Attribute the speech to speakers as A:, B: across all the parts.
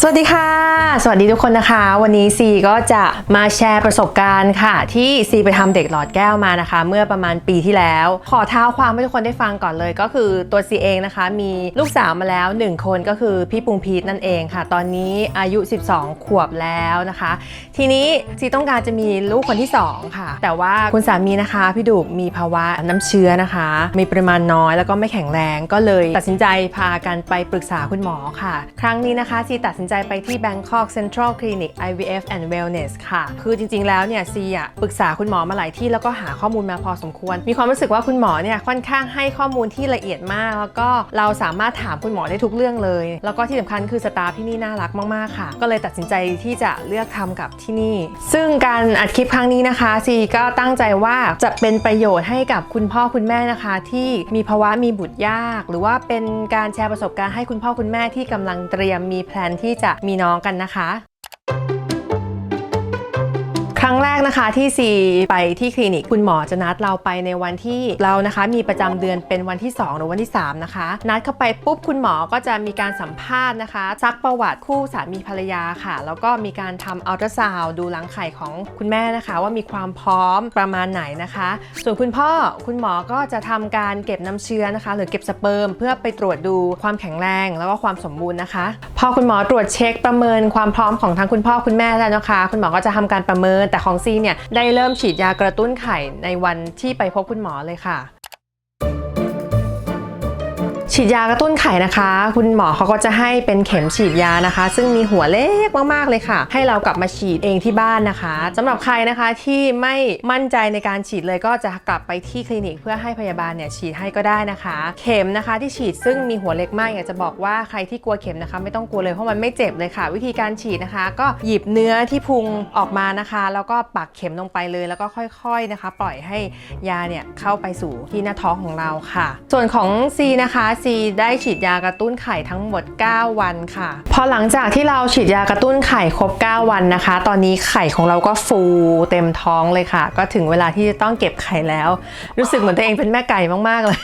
A: สวัสดีค่ะ สวัสดีทุกคนนะคะ วันนี้ซีก็จะมาแชร์ประสบการณ์ค่ะ ที่ซีไปทำเด็กหลอดแก้วมานะคะ เมื่อประมาณปีที่แล้ว ขอเท้าความให้ทุกคนได้ฟังก่อนเลย ก็คือตัวซีเองนะคะ มีลูกสาวมาแล้ว 1 คนก็คือพี่ปุงพีทนั่นเองค่ะ ตอนนี้อายุ 12 ขวบแล้วนะคะ ทีนี้ซีต้องการจะมีลูกคนที่ 2 ค่ะ แต่ว่าคุณสามีนะคะพี่ดุกมีภาวะน้ำเชื้อนะคะ มีปริมาณน้อยแล้วก็ไม่แข็งแรงก็เลย ตัดสินใจพากันไปปรึกษาคุณหมอค่ะ ครั้งนี้นะคะซีตัดสินใจไปที่ Bangkok Central Clinic IVF and Wellness ค่ะ คือจริงๆ แล้วเนี่ยซีอะปรึกษาคุณหมอมาหลายที่แล้วก็หาข้อมูลมาพอสมควร มีความรู้สึกว่าคุณหมอเนี่ยค่อนข้างให้ข้อมูลที่ละเอียดมาก แล้วก็เราสามารถถามคุณหมอได้ทุกเรื่องเลย แล้วก็ที่สำคัญคือสตาฟที่นี่น่ารักมากๆค่ะ ก็เลยตัดสินใจที่จะเลือกทำกับที่นี่ ซึ่งการอัดคลิปครั้งนี้นะคะซีก็ตั้งใจว่าจะเป็นประโยชน์ให้กับคุณพ่อคุณแม่นะคะ ที่มีภาวะมีบุตรยาก หรือว่าเป็นการแชร์ประสบการณ์ให้คุณพ่อคุณแม่ที่กำลังเตรียมมีแพลนที่จะมีน้องกันนะคะ ครั้งแรกนะคะที่ซีไปที่คลินิกคุณหมอจะนัดเราไปในวันที่เรานะคะ มีประจำเดือนเป็นวันที่ 2 หรือวันที่ 3 นะคะ นัดเข้าไปปุ๊บคุณหมอก็จะมีการสัมภาษณ์นะคะ ซักประวัติคู่สามีภรรยาค่ะ แล้วก็มีการทำอัลตราซาวดูรังไข่ของคุณแม่นะคะ ว่ามีความพร้อมประมาณไหนนะคะ ส่วนคุณพ่อคุณหมอก็จะทำการเก็บน้ำเชื้อนะคะ หรือเก็บสเปิร์มเพื่อไปตรวจดูความแข็งแรง แล้วก็ความสมบูรณ์นะคะ พอคุณหมอตรวจเช็คประเมินความพร้อมของทั้งคุณพ่อคุณแม่แล้วนะคะ คุณหมอก็จะทำการประเมินแต่ของซีเนี่ยได้เริ่มฉีดยากระตุ้นไข่ในวันที่ไปพบคุณหมอเลยค่ะ ฉีดยากระตุ้นไข่นะคะ คุณหมอเขาก็จะให้เป็นเข็มฉีดยานะคะ ซึ่งมีหัวเล็กมากๆเลยค่ะ ให้เรากลับมาฉีดเองที่บ้านนะคะสำหรับใครนะคะที่ไม่มั่นใจในการฉีดเลยก็จะกลับไปที่คลินิก เพื่อให้พยาบาลเนี่ยฉีดให้ก็ได้นะคะ เข็มนะคะที่ฉีดซึ่งมีหัวเล็กมากอยากจะบอกว่าใครที่กลัวเข็มนะคะ ไม่ต้องกลัวเลยเพราะมันไม่เจ็บเลยค่ะ วิธีการฉีดนะคะ ก็หยิบเนื้อที่พุงออกมานะคะ แล้วก็ปักเข็มลงไปเลย แล้วก็ค่อยๆนะคะ ปล่อยให้ยาเนี่ยเข้าไปสู่ที่หน้าท้องของเราค่ะ ส่วนของ C นะคะ C ได้ฉีดยากระตุ้นไข่ทั้งหมด 9 วันค่ะ พอหลังจากที่เราฉีดยากระตุ้นไข่ครบ 9 วันนะคะ ตอนนี้ไข่ของเราก็ฟูเต็มท้องเลยค่ะ ก็ถึงเวลาที่จะต้องเก็บไข่แล้ว รู้สึกเหมือนตัวเองเป็นแม่ไก่มาก ๆ เลย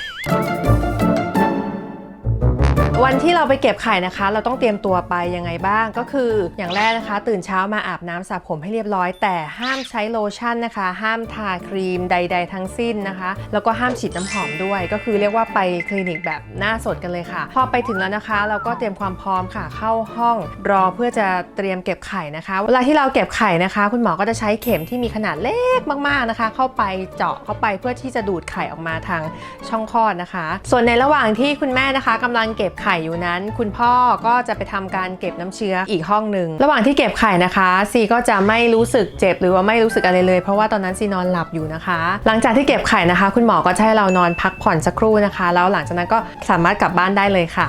A: วันที่เราไปเก็บไข่นะคะ เราต้องเตรียมตัวไปยังไงบ้างก็คืออย่างแรกนะคะ ตื่นเช้ามาอาบน้ำสระผมให้เรียบร้อย แต่ห้ามใช้โลชั่นนะคะ ห้ามทาครีมใด ๆ ทั้งสิ้นนะคะ แล้วก็ห้ามฉีดน้ำหอมด้วย ก็คือเรียกว่าไปคลินิกแบบหน้าสดกันเลยค่ะ พอไปถึงแล้วนะคะ เราก็เตรียมความพร้อมค่ะเข้าห้องรอเพื่อจะเตรียมเก็บไข่นะคะ เวลาที่เราเก็บไข่นะคะ คุณหมอก็จะใช้เข็มที่มีขนาดเล็กมากๆนะคะ เข้าไปเจาะเข้าไปเพื่อที่จะดูดไข่ออกมาทางช่องคลอดนะคะ ส่วนในระหว่างที่คุณแม่นะคะกำลังเก็บไข่อยู่นั้น คุณพ่อก็จะไปทำการเก็บน้ำเชื้ออีกห้องหนึ่งระหว่างที่เก็บไข่นะคะซีก็จะไม่รู้สึกเจ็บหรือว่าไม่รู้สึกอะไรเลย เพราะว่าตอนนั้นซีนอนหลับอยู่นะคะ หลังจากที่เก็บไข่นะคะ คุณหมอก็จะให้เรานอนพักผ่อนสักครู่นะคะ แล้วหลังจากนั้นก็สามารถกลับบ้านได้เลยค่ะ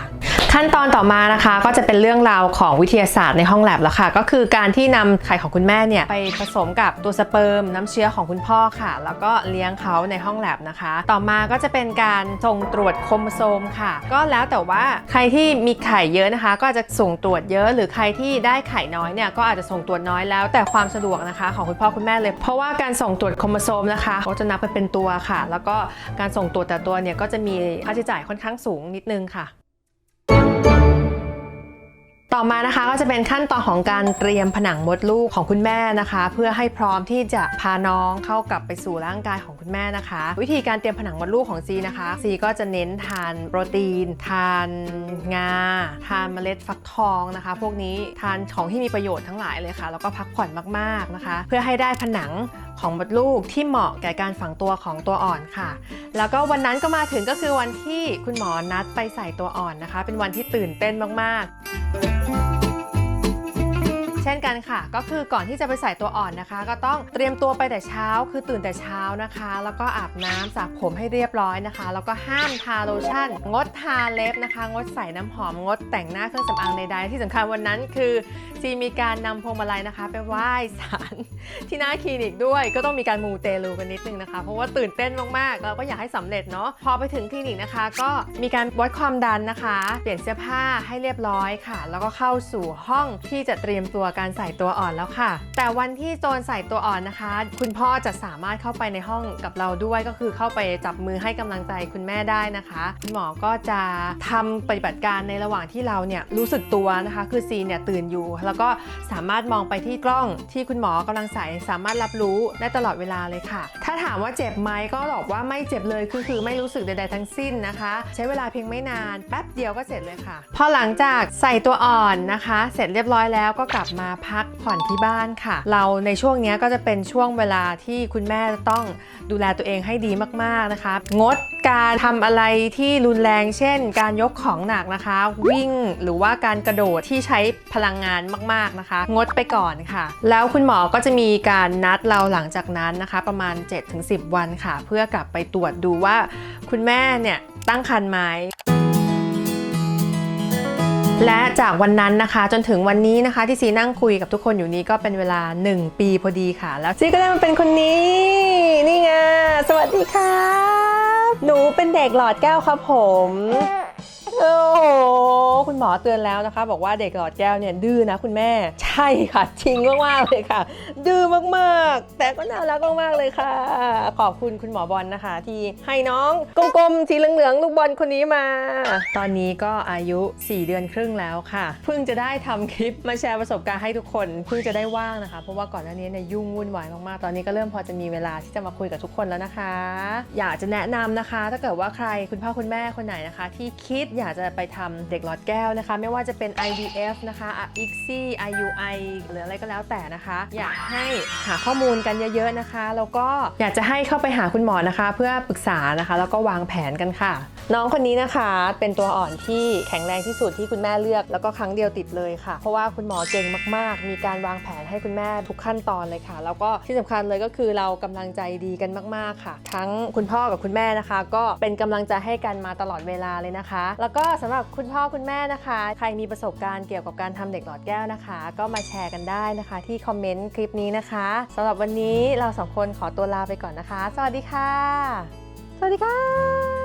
A: ขั้นตอนต่อมานะคะก็จะเป็นเรื่องราวของวิทยาศาสตร์ในห้องแลบแล้วค่ะ ก็คือการที่นำไข่ของคุณแม่เนี่ยไปผสมกับตัวสเปิร์มน้ำเชื้อของคุณพ่อค่ะ แล้วก็เลี้ยงเขาในห้องแลบนะคะ ต่อมาก็จะเป็นการส่งตรวจโครโมโซมค่ะ ก็แล้วแต่ว่าใครที่มีไข่เยอะนะคะ ก็อาจจะส่งตรวจเยอะ หรือใครที่ได้ไข่น้อยเนี่ยก็อาจจะส่งตรวจน้อยแล้วแต่ความสะดวกนะคะ ของคุณพ่อคุณแม่เลย เพราะว่าการส่งตรวจโครโมโซมนะคะเขาจะนับไปเป็นตัวค่ะ แล้วก็การส่งตรวจแต่ตัวเนี่ยก็จะมีค่าใช้จ่ายค่อนข้างสูงนิดนึงค่ะ ต่อมานะคะก็จะเป็นขั้นตอนของการเตรียมผนังมดลูกของคุณแม่นะคะ เพื่อให้พร้อมที่จะพาน้องเข้ากลับไปสู่ร่างกายของคุณแม่นะคะ วิธีการเตรียมผนังมดลูกของซีนะคะซีก็จะเน้นทานโปรตีน ทานงา ทานเมล็ดฟักทองนะคะ พวกนี้ทานของที่มีประโยชน์ทั้งหลายเลยค่ะ แล้วก็พักผ่อนมากๆนะคะ เพื่อให้ได้ผนังของมดลูกที่เหมาะแก่การฝังตัวของตัวอ่อนค่ะ แล้วก็วันนั้นก็มาถึงก็คือวันที่คุณหมอนัดไปใส่ตัวอ่อนนะคะ เป็นวันที่ตื่นเต้นมากๆ เช่นกันค่ะ ก็คือก่อนที่จะไปใส่ตัวอ่อนนะคะ ก็ต้องเตรียมตัวไปแต่เช้าคือตื่นแต่เช้านะคะ แล้วก็อาบน้ำสระผมให้เรียบร้อยนะคะ แล้วก็ห้ามทาโลชั่น งดทาเล็บนะคะ งดใส่น้ำหอมงดแต่งหน้าเครื่องสำอางใดๆที่สำคัญวันนั้นคือซีมีการนำพวงมาลัยนะคะ ไปไหว้ศาลที่หน้าคลินิกด้วยก็ต้องมีการมูเตลูกันนิดนึงนะคะ เพราะว่าตื่นเต้นมากๆ เราก็อยากให้สำเร็จเนาะพอไปถึงคลินิกนะคะ ก็มีการวัดความดันนะคะ เปลี่ยนเสื้อผ้าให้เรียบร้อยค่ะ แล้วก็เข้าสู่ห้องที่จะเตรียมตัวการใส่ตัวอ่อนแล้วค่ะ แต่วันที่โจนใส่ตัวอ่อนนะคะ คุณพ่อจะสามารถเข้าไปในห้องกับเราด้วยก็คือเข้าไปจับมือให้กำลังใจคุณแม่ได้นะคะ คุณหมอก็จะทำปฏิบัติการในระหว่างที่เราเนี่ยรู้สึกตัวนะคะ คือซีเนี่ยตื่นอยู่ แล้วก็สามารถมองไปที่กล้องที่คุณหมอกำลังใส่สามารถรับรู้ได้ตลอดเวลาเลยค่ะ ถ้าถามว่าเจ็บไหมก็บอกว่าไม่เจ็บเลยคือคือไม่รู้สึกใดๆทั้งสิ้นนะคะ ใช้เวลาเพียงไม่นานแป๊บเดียวก็เสร็จเลยค่ะ พอหลังจากใส่ตัวอ่อนนะคะ เสร็จเรียบร้อยแล้วก็กลับมาพักผ่อนที่บ้านค่ะ เราในช่วงนี้ก็จะเป็นช่วงเวลาที่คุณแม่จะต้องดูแลตัวเองให้ดีมากๆนะคะ งดการทำอะไรที่รุนแรงเช่น การยกของหนักนะคะ วิ่งหรือว่าการกระโดดที่ใช้พลังงานมากๆนะคะ งดไปก่อนค่ะ แล้วคุณหมอก็จะมีการนัดเราหลังจากนั้นนะคะ ประมาณ 7-10 วันค่ะ เพื่อกลับไปตรวจดูว่าคุณแม่เนี่ยตั้งครรภ์ไหม และจากวันนั้นนะคะจนถึงวันนี้นะคะ ที่ซีนั่งคุยกับทุกคนอยู่นี้ก็เป็นเวลา 1 ปีพอดีค่ะ แล้วซีก็ได้มาเป็นคนนี้ นี่ไงสวัสดีครับ หนูเป็นเด็กหลอดแก้วครับผม โอ้โหคุณหมอเตือนแล้วนะคะ บอกว่าเด็กหลอดแก้วเนี่ยดื้อนะคุณแม่ ใช่ค่ะจริงมากๆเลยค่ะ ดื้อมากๆ แต่ก็น่ารักมากๆเลยค่ะ ขอบคุณคุณหมอบอลนะคะ ที่ให้น้องกลมๆสีเหลืองๆลูกบอลคนนี้มา ตอนนี้ก็อายุ 4 เดือนครึ่งแล้วค่ะ เพิ่งจะได้ทำคลิปมาแชร์ประสบการณ์ให้ทุกคนเพิ่งจะได้ว่างนะคะ เพราะว่าก่อนหน้านี้เนี่ยยุ่งวุ่นวายมากๆตอนนี้ก็เริ่มพอจะมีเวลาที่จะมาคุยกับทุกคนแล้วนะคะ อยากจะแนะนำนะคะ ถ้าเกิดว่าใครคุณพ่อคุณแม่คนไหนนะคะ ที่คิดอยากจะไปทำเด็กหลอดแก้วนะคะ ไม่ว่าจะเป็น IVF นะคะ ICSI IUI หรืออะไรก็แล้วแต่นะคะ อยากให้หาข้อมูลกันเยอะๆนะคะ แล้วก็อยากจะให้เข้าไปหาคุณหมอนะคะ เพื่อปรึกษานะคะ แล้วก็วางแผนกันค่ะ น้องคนนี้นะคะเป็นตัวอ่อนที่แข็งแรงที่สุดที่คุณแม่เลือกแล้วก็ครั้งเดียวติดเลยค่ะ เพราะว่าคุณหมอเก่งมาก ๆ มีการวางแผนให้คุณแม่ทุกขั้นตอนเลยค่ะ แล้วก็ที่สำคัญเลยก็คือเรากำลังใจดีกันมาก ๆ ค่ะ ทั้งคุณพ่อกับคุณแม่นะคะ ก็เป็นกำลังใจให้กันมาตลอดเวลาเลยนะคะ แล้วก็สำหรับคุณพ่อคุณแม่นะคะ ใครมีประสบการณ์เกี่ยวกับการทำเด็กหลอดแก้วนะคะ ก็มาแชร์กันได้นะคะ ที่คอมเมนต์คลิปนี้นะคะสำหรับวันนี้เราสองคนขอตัวลาไปก่อนนะคะ สวัสดีค่ะ สวัสดีค่ะ